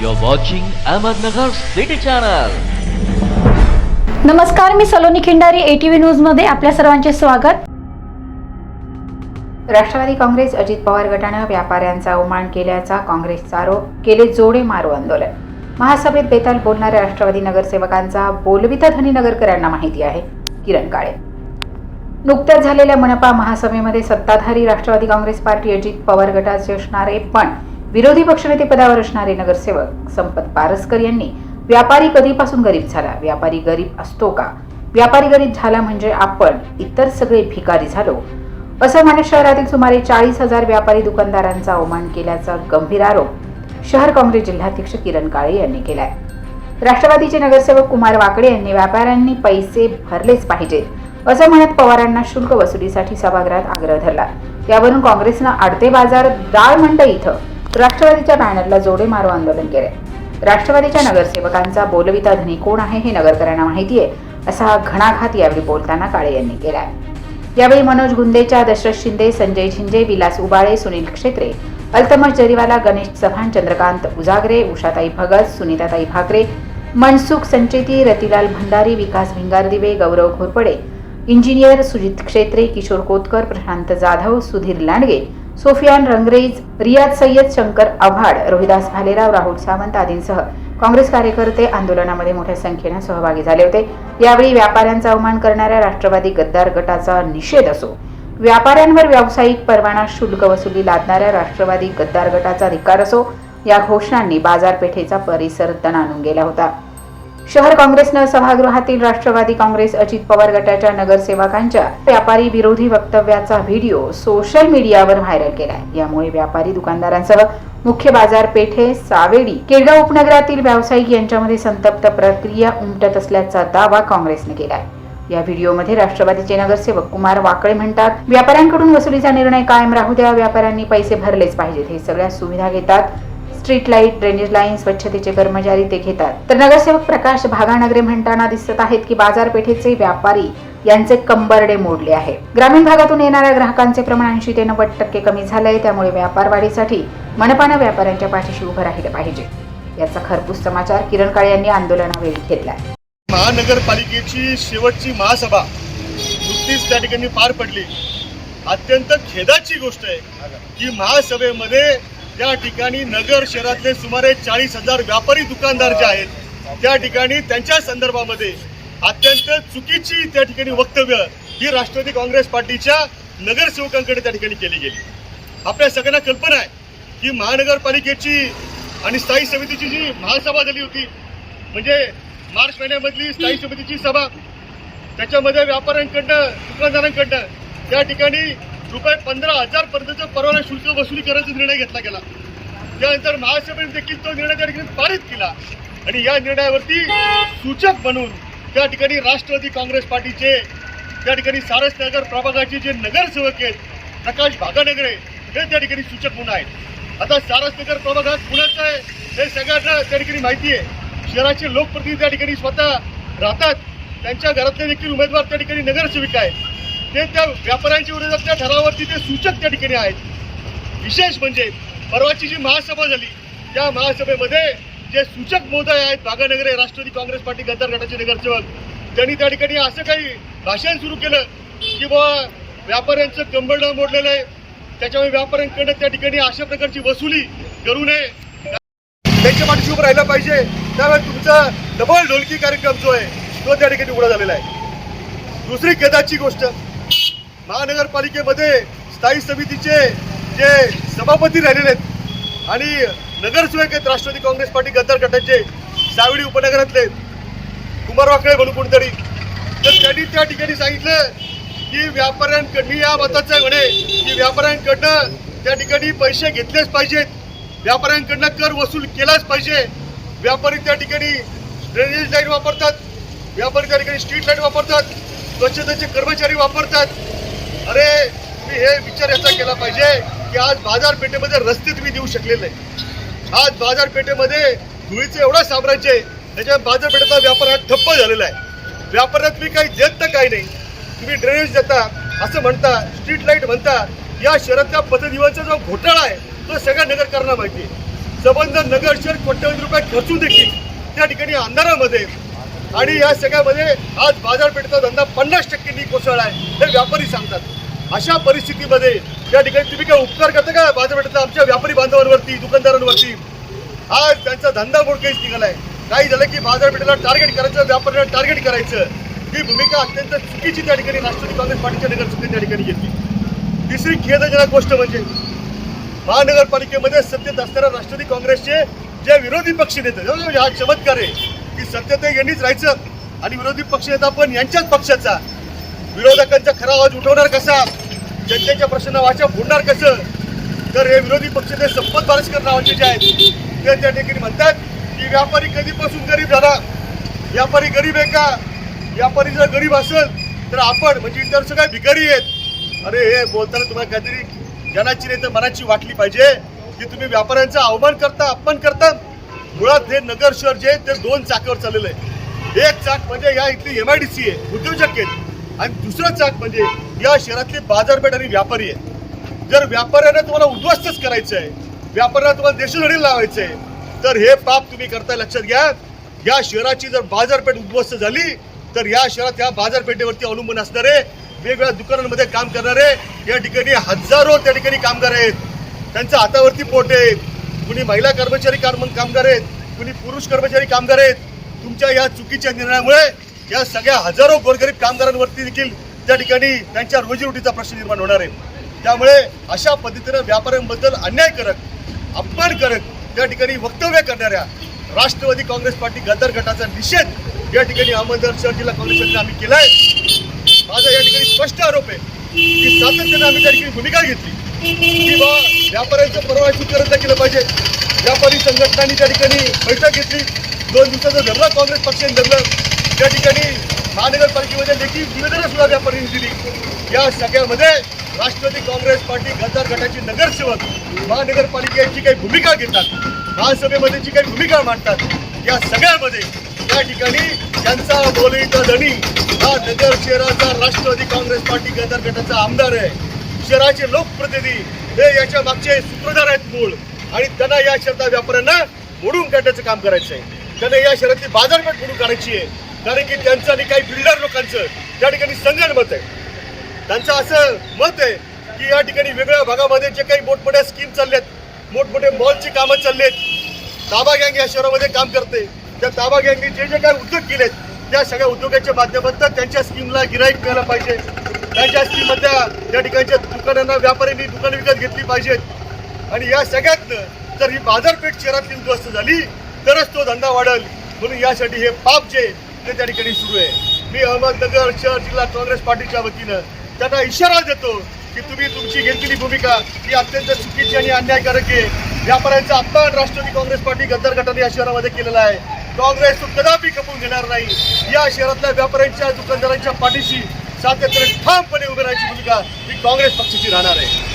You're watching Ahmednagar City Channel. नमस्कार मी Saloni Khindari ATV न्यूजमध्ये आपल्या सर्वांचे स्वागत. राष्ट्रवादी काँग्रेस अजित पवार गटानं व्यापाऱ्यांचा अवमान केल्याचा काँग्रेसचा आरोप केले जोडे मारो आंदोलन. महासभेत बेताल बोलणाऱ्या राष्ट्रवादी नगरसेवकांचा बोलविता धनी नगरकरांना माहिती आहे किरण काळे. नुकत्याच झालेल्या मनपा महासभेमध्ये सत्ताधारी राष्ट्रवादी काँग्रेस पार्टी अजित पवार गटाचे असणारे पण विरोधी पक्षनेते पदावर असणारे नगरसेवक संपत पारसकर यांनी व्यापारी कधीपासून गरीब झाला? व्यापारी गरीब असतो का? व्यापारी गरीब झाला म्हणजे आपण इतर सगळे भिकारी झालो असं म्हणत शहरातील सुमारे चाळीस हजार व्यापारी दुकानदारांचा अवमान केल्याचा गंभीर आरोप शहर काँग्रेस जिल्हाध्यक्ष किरण काळे यांनी केलाय. राष्ट्रवादीचे नगरसेवक कुमार वाकडे यांनी व्यापाऱ्यांनी पैसे भरलेच पाहिजेत असं म्हणत पवारांना शुल्क वसुलीसाठी सभागृहात आग्रह धरला. यावरून काँग्रेसनं आडते बाजार डाळ मंडई इथं राष्ट्रवादीच्या बॅनरला जोडे मारो आंदोलन केले. राष्ट्रवादीच्या नगरसेवकांचा बोलविता धनी कोण आहे हे नगरकरांना माहिती आहे असा घणाघात यावेळी बोलताना काळे यांनी केलाय. यावेळी मनोज गुंदेच्या दशरथ शिंदे संजय शिंदे विलास उबाळे सुनील क्षेत्रे अल्तमश जरीवाला गणेश चव्हाण चंद्रकांत उजागरे उषाताई भगत सुनीताताई भाकरे मनसुख संचेती रतिलाल भंडारी विकास भिंगारदिवे गौरव घोरपडे इंजिनियर सुजित क्षेत्रे किशोर कोतकर प्रशांत जाधव सुधीर लांडगे सोफियान रंगरेज रियाज सय्यद शंकर आव्हाड रोहिदास भालेराव राहुल सावंत आदींसह काँग्रेस कार्यकर्ते आंदोलनामध्ये मोठ्या संख्येनं सहभागी झाले होते. यावेळी व्यापाऱ्यांचा अवमान करणाऱ्या राष्ट्रवादी गद्दार गटाचा निषेध असो व्यापाऱ्यांवर व्यावसायिक परवाना शुल्क वसुली लादणाऱ्या राष्ट्रवादी गद्दार गटाचा धिक्कार असो या घोषणांनी बाजारपेठेचा परिसर तणानून गेला होता. शहर काँग्रेसनं सभागृहातील राष्ट्रवादी काँग्रेस अजित पवार गटाच्या नगरसेवकांच्या व्यापारी विरोधी वक्तव्याचा व्हिडिओ सोशल मीडियावर व्हायरल केलाय. यामुळे व्यापारी दुकानदारांसह मुख्य बाजारपेठे सावेडी केडगाव उपनगरातील व्यावसायिक यांच्यामध्ये संतप्त प्रक्रिया उमटत असल्याचा दावा काँग्रेसने केलाय. या व्हिडिओमध्ये राष्ट्रवादीचे नगरसेवक कुमार वाकळे म्हणतात व्यापाऱ्यांकडून वसुलीचा निर्णय कायम राहू द्या व्यापाऱ्यांनी पैसे भरलेच पाहिजेत हे सगळ्या सुविधा घेतात. स्ट्रीट लाइट ड्रेनेज लाईन स्वच्छतेचे कर्मचारी ते घेतात. तर नगरसेवक प्रकाश भागानगरे म्हणताना दिसत आहेत की बाजारपेठेचे व्यापारी यांचे कंबरडे मोडले आहे. ग्रामीण भागातून येणाऱ्या ग्राहकांचे प्रमाण ऐंशी ते नव्वद टक्के कमी झालंय. त्यामुळे व्यापार वाढीसाठी मनपानं व्यापाऱ्यांच्या पाठीशी उभं राहिलं पाहिजे. याचा खरपूस समाचार किरण काळे यांनी आंदोलनावेळी घेतलाय. महानगरपालिकेची शेवटची महासभा नुकतीच त्या ठिकाणी पार पडली. अत्यंत खेदाची गोष्ट आहे की महासभेमध्ये त्या ठिकाणी नगर शहरातले सुमारे चाळीस हजार व्यापारी दुकानदार जे आहेत त्या ठिकाणी त्यांच्या संदर्भामध्ये अत्यंत चुकीची त्या ठिकाणी वक्तव्य ही राष्ट्रवादी काँग्रेस पार्टीच्या नगरसेवकांकडे त्या ठिकाणी केली गेली. आपल्या सगळ्यांना कल्पना आहे की महानगरपालिकेची आणि स्थायी समितीची जी महासभा झाली होती म्हणजे मार्च महिन्यामधली स्थायी समितीची सभा त्याच्यामध्ये व्यापाऱ्यांकडनं दुकानदारांकडनं त्या ठिकाणी रुपये पंधरा हजार पर्यंतचं परवाना शुल्क वसुली करायचा निर्णय घेतला गेला. त्यानंतर महासभेने देखील तो निर्णय त्या ठिकाणी पारित केला. आणि या निर्णयावरती सूचक बनून त्या ठिकाणी राष्ट्रवादी काँग्रेस पार्टीचे त्या ठिकाणी सारसनगर प्रभागाचे जे नगरसेवक आहेत प्रकाश भागानगरे हे त्या ठिकाणी सूचक म्हणून आहेत. आता सारसनगर प्रभाग हा पुण्याचा आहे हे सगळ्यांना त्या ठिकाणी माहिती आहे. शहराचे लोकप्रतिनिधी त्या ठिकाणी स्वतः राहतात. त्यांच्या घरातले देखील उमेदवार त्या ठिकाणी नगरसेविका आहेत. ते त्या व्यापाऱ्यांच्या विरोधात त्या ठरावावरती ते सूचक त्या ठिकाणी आहेत. विशेष म्हणजे परवाची जी महासभा झाली त्या महासभेमध्ये जे सूचक मोदय आहेत भागानगरे राष्ट्रवादी काँग्रेस पार्टी गद्दार गटाचे नगरसेवक त्यांनी त्या ठिकाणी असं काही भाषण सुरू केलं की बाबा व्यापाऱ्यांचं कंबरडं मोडलेलं आहे. त्याच्यामुळे व्यापाऱ्यांकडनं त्या ठिकाणी अशा प्रकारची वसुली करू नये. त्यांच्या पाठीशी उभं राहिलं पाहिजे. त्यामुळे तुमचा डबल ढोलकी कार्यक्रम जो आहे तो त्या ठिकाणी उघडा झालेला आहे. दुसरी खेदाची गोष्ट महानगरपालिकेमध्ये स्थायी समितीचे जे सभापती राहिलेले आहेत आणि नगरसेवक आहेत राष्ट्रवादी काँग्रेस पार्टी गद्दार गटाचे सावडी उपनगरातले कुमार वाकळे म्हणून कोणतरी तर त्यांनी त्या ठिकाणी सांगितलं की व्यापाऱ्यांकडनी या मताचं म्हणे की व्यापाऱ्यांकडनं त्या ठिकाणी पैसे घेतलेच पाहिजेत व्यापाऱ्यांकडनं कर वसूल केलाच पाहिजे. व्यापारी त्या ठिकाणी ड्रेनेज लाइट वापरतात व्यापारी त्या ठिकाणी स्ट्रीट लाइट वापरतात स्वच्छतेचे कर्मचारी वापरतात. अरे तुम्ही हे विचार याचा केला पाहिजे की आज बाजारपेठेमध्ये रस्ते तुम्ही देऊ शकलेले नाही. आज बाजारपेठेमध्ये धुळीचं एवढं साम्राज्य आहे त्याच्या बाजारपेठेचा व्यापार हा ठप्प झालेला आहे. व्यापारात तुम्ही काही देत तर काही नाही. तुम्ही ड्रेनेज देता असं म्हणता स्ट्रीट लाइट म्हणता या शहरातल्या पथदिवाचा जो घोटाळा आहे तो सगळ्या नगरकरांना माहिती आहे. संबंध नगर शहर कोट्यवधी रुपये खर्चून देखील त्या ठिकाणी अंधारामध्ये. आणि या सगळ्यामध्ये आज बाजारपेठेचा धंदा पन्नास टक्क्यांनी कोसळला आहे हे व्यापारी सांगतात. अशा परिस्थितीमध्ये या ठिकाणी तुम्ही काय उपकार करता का? बाजारपेठेतला आमच्या व्यापारी बांधवांवरती दुकानदारांवरती. आज त्यांचा धंदा मोडकेच निघालाय. काही झालं की बाजारपेठेला टार्गेट करायचं व्यापाऱ्यांना टार्गेट करायचं. ही भूमिका अत्यंत चुकीची त्या ठिकाणी राष्ट्रवादी काँग्रेस पार्टीच्या नगरसेवकांनी त्या ठिकाणी घेतली. तिसरी खेदजनक गोष्ट म्हणजे महानगरपालिकेमध्ये सत्तेत असणाऱ्या राष्ट्रवादी काँग्रेसचे जे विरोधी पक्ष नेते हा चमत्कार आहे की सत्तेत यांनीच राहायचं आणि विरोधी पक्ष नेता पण यांच्याच पक्षाचा. विरोधकांचा खरा आवाज उठवणार कसा? जनतेच्या प्रश्नांना वाचा फोडणार कसं? तर हे विरोधी पक्ष ते संपत बारसकर नावाचे जे आहेत ते त्या ठिकाणी म्हणतात की व्यापारी कधीपासून गरीब झाला? व्यापारी गरीब आहे का? व्यापारी जर गरीब असेल तर आपण म्हणजे इतर सगळ्या भिकारी आहेत. अरे हे बोलताना तुम्हाला काहीतरी जनाची नाही तर मनाची वाटली पाहिजे की तुम्ही व्यापाऱ्यांचा अवमान करता अपमान करता. मुळात हे नगर शहर जे आहे ते दोन चाकावर चाललेलं आहे. एक चाक म्हणजे या इथली एम आय डी सी आहे. उद्योजक आहेत. आणि दुसरं चाक म्हणजे या शहरातली बाजारपेठ आणि व्यापारी आहे जर व्यापाऱ्यांना तुम्हाला उद्ध्वस्तच करायचं आहे व्यापाऱ्यांना तुम्हाला देशोधडी लावायचं आहे तर हे पाप तुम्ही करताय लक्षात घ्या. या शहराची जर बाजारपेठ उद्ध्वस्त झाली तर या शहरात या बाजारपेठेवरती अवलंबून असणारे वेगवेगळ्या दुकानांमध्ये काम करणारे या ठिकाणी हजारो त्या ठिकाणी कामगार आहेत. त्यांच्या हातावरती पोट आहेत कुणी महिला कर्मचारी कामगार आहेत कुणी पुरुष कर्मचारी कामगार आहेत. तुमच्या या चुकीच्या निर्णयामुळे या सगळ्या हजारो गोरगरीब कामगारांवरती देखील त्या ठिकाणी त्यांच्या रोजीरोटीचा प्रश्न निर्माण होणार आहे. त्यामुळे अशा पद्धतीनं व्यापाऱ्यांबद्दल अन्याय करत अपमान करत त्या ठिकाणी वक्तव्य करणाऱ्या राष्ट्रवादी काँग्रेस पार्टी गद्दार गटाचा निषेध या ठिकाणी अहमदनगर शहर जिल्हा काँग्रेसने आम्ही केलाय. माझा या ठिकाणी स्पष्ट आरोप आहे की सातत्यानं आम्ही त्या ठिकाणी भूमिका घेतली. की बा व्यापाऱ्यांचं परवानगी स्वीकारता केलं पाहिजे. व्यापारी संघटनांनी त्या ठिकाणी बैठक घेतली. दोन दिवसाचं धरलं काँग्रेस पक्षाने धरलं. त्या ठिकाणी महानगरपालिकेमध्ये देखील निवेदनं सुद्धा व्यापाऱ्यांनी दिली. या सगळ्यामध्ये राष्ट्रवादी काँग्रेस पार्टी गद्दार गटाचे नगरसेवक महानगरपालिकेची काही भूमिका घेतात महासभेमध्ये जी काही भूमिका मांडतात या सगळ्यामध्ये या ठिकाणी त्यांचा बोलीचा धनी हा नगर शहराचा राष्ट्रवादी काँग्रेस पार्टी गद्दार गटाचा आमदार आहे. शहराचे लोकप्रतिनिधी हे याच्या मागचे सूत्रधार आहेत मूळ. आणि त्यांना या शहरात व्यापाऱ्यांना मोडून काढण्याचं काम करायचं आहे त्यांना या शहरातली बाजारपेठ मोडून काढायची आहे. कारण की त्यांचं आणि काही बिल्डर लोकांचं त्या ठिकाणी संगणमत आहे. त्यांचं असं मत आहे की या ठिकाणी वेगळ्या भागामध्ये जे काही मोठमोठ्या स्कीम चालल्यात मोठमोठे मॉलची कामं चाललेत ताबा गँग या शहरामध्ये काम करते. त्या ताबा गँगनी जे जे काही उद्योग केलेत त्या सगळ्या उद्योगाच्या माध्यमातून त्यांच्या स्कीमला गिराईक मिळायला पाहिजे. त्यांच्या स्कीममधल्या त्या ठिकाणच्या दुकानांना व्यापाऱ्यांनी दुकानं विकत घेतली पाहिजेत. आणि या सगळ्यातनं जर ही बाजारपेठ शहरातली उद्ध्वस्त झाली तरच तो धंदा वाढेल. म्हणून यासाठी हे पाप जे ते त्या ठिकाणी सुरू आहे. मी अहमदनगर शहर जिल्हा काँग्रेस पार्टीच्या वतीनं त्यांना इशारा देतो की तुम्ही तुमची घेतलेली भूमिका ही अत्यंत चुकीची आणि अन्यायकारक आहे. व्यापाऱ्यांचा अपमान राष्ट्रवादी काँग्रेस पार्टी गद्दार गटाने या शहरामध्ये केलेला आहे. काँग्रेस तो कदापि खपून घेणार नाही. या शहरातल्या व्यापाऱ्यांच्या दुकानदारांच्या पाठीशी सातत्याने ठामपणे उभे राहायची भूमिका ही काँग्रेस पक्षाची राहणार आहे.